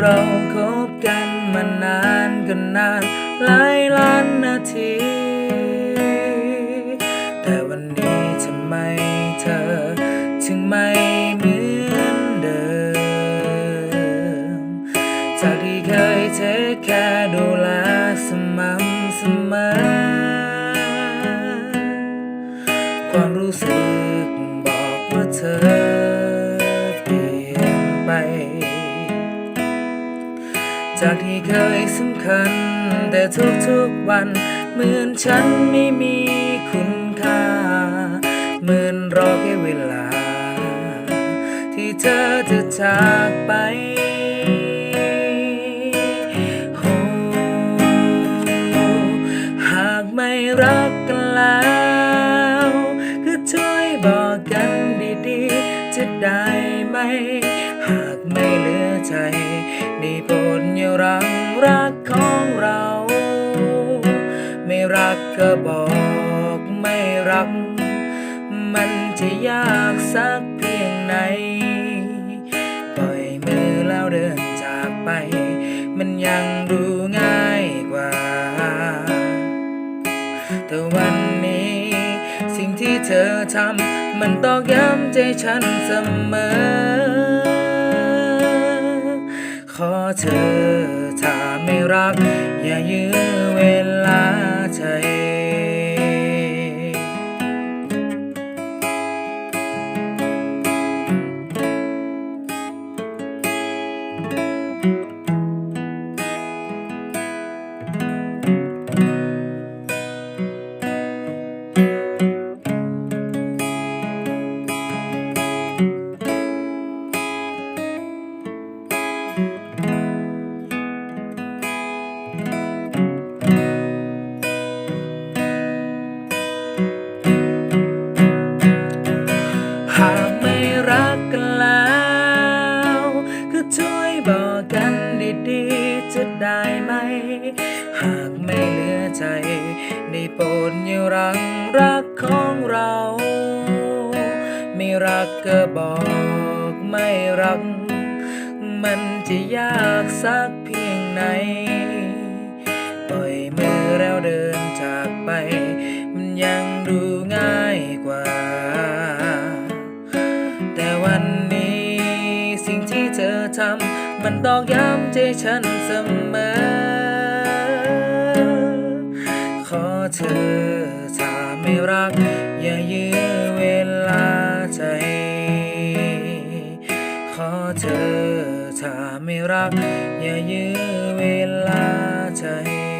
เราคบกันมานานกันนานหลายล้านนาที แต่วันนี้ทำไมเธอ ถึงไม่เหมือนเดิมจากที่เคยเทคแค่ดูแลสม่ำเสมอความรู้สึกบอกว่าเธอ จากที่เคยสำคัญ แต่ทุกๆวัน เหมือนฉันไม่มีคุณค่าเหมือนรอแค่เวลา ที่เธอจะจากไปโอ้หากไม่รักกันแล้วก็ช่วยบอกกันดีๆ จะได้ไหม หากไม่เหลือใจได้โปร รักของเรา ไม่รักก็บอกไม่รัก มันจะยากสักเพียงไหน ปล่อยมือแล้วเดินจากไป มันยังดูง่ายกว่า แต่วันนี้ สิ่งที่เธอทำมันตอกย้ำใจฉันเสมอ ขอเธอ รัก อย่ายื้ หากไม่รักกันแล้ว ก็ช่วยบอกกันดีๆ จะได้ไหม หากไม่เหลือใจได้โปรดอย่ารังรักของเรา ไม่รักก็บอกไม่รัก มันจะยากสักเพียงไหน ปล่อยมือแล้วเดินจากไป มันยังดูง่าย ที่เธอทำมันตอกย้ำใจฉันเสมอ ขอเธอถ้าไม่รัก อย่ายื้อเวลาใจ ขอเธอถ้าไม่รัก อย่ายื้อเวลาใจ「